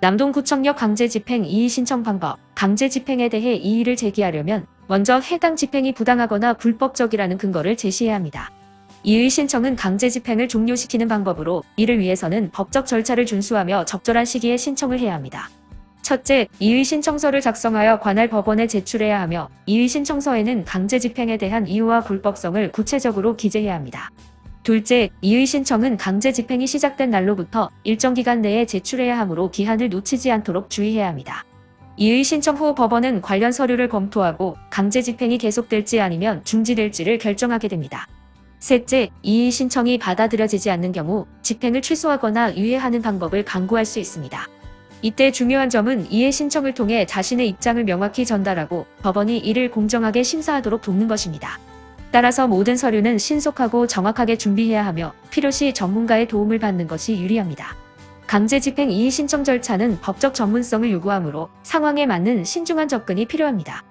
남동구청역 강제집행 이의 신청 방법 강제집행에 대해 이의를 제기하려면 먼저 해당 집행이 부당하거나 불법적이라는 근거를 제시해야 합니다. 이의 신청은 강제집행을 종료시키는 방법으로 이를 위해서는 법적 절차를 준수하며 적절한 시기에 신청을 해야 합니다. 첫째, 이의 신청서를 작성하여 관할 법원에 제출해야 하며 이의 신청서에는 강제 집행에 대한 이유와 불법성을 구체적으로 기재해야 합니다. 둘째, 이의 신청은 강제 집행이 시작된 날로부터 일정 기간 내에 제출해야 하므로 기한을 놓치지 않도록 주의해야 합니다. 이의 신청 후 법원은 관련 서류를 검토하고 강제 집행이 계속될지 아니면 중지될지를 결정하게 됩니다. 셋째, 이의 신청이 받아들여지지 않는 경우 집행을 취소하거나 유예하는 방법을 강구할 수 있습니다. 이때 중요한 점은 이해 신청을 통해 자신의 입장을 명확히 전달하고 법원이 이를 공정하게 심사하도록 돕는 것입니다. 따라서 모든 서류는 신속하고 정확하게 준비해야 하며 필요시 전문가의 도움을 받는 것이 유리합니다. 강제 집행 이의 신청 절차는 법적 전문성을 요구하므로 상황에 맞는 신중한 접근이 필요합니다.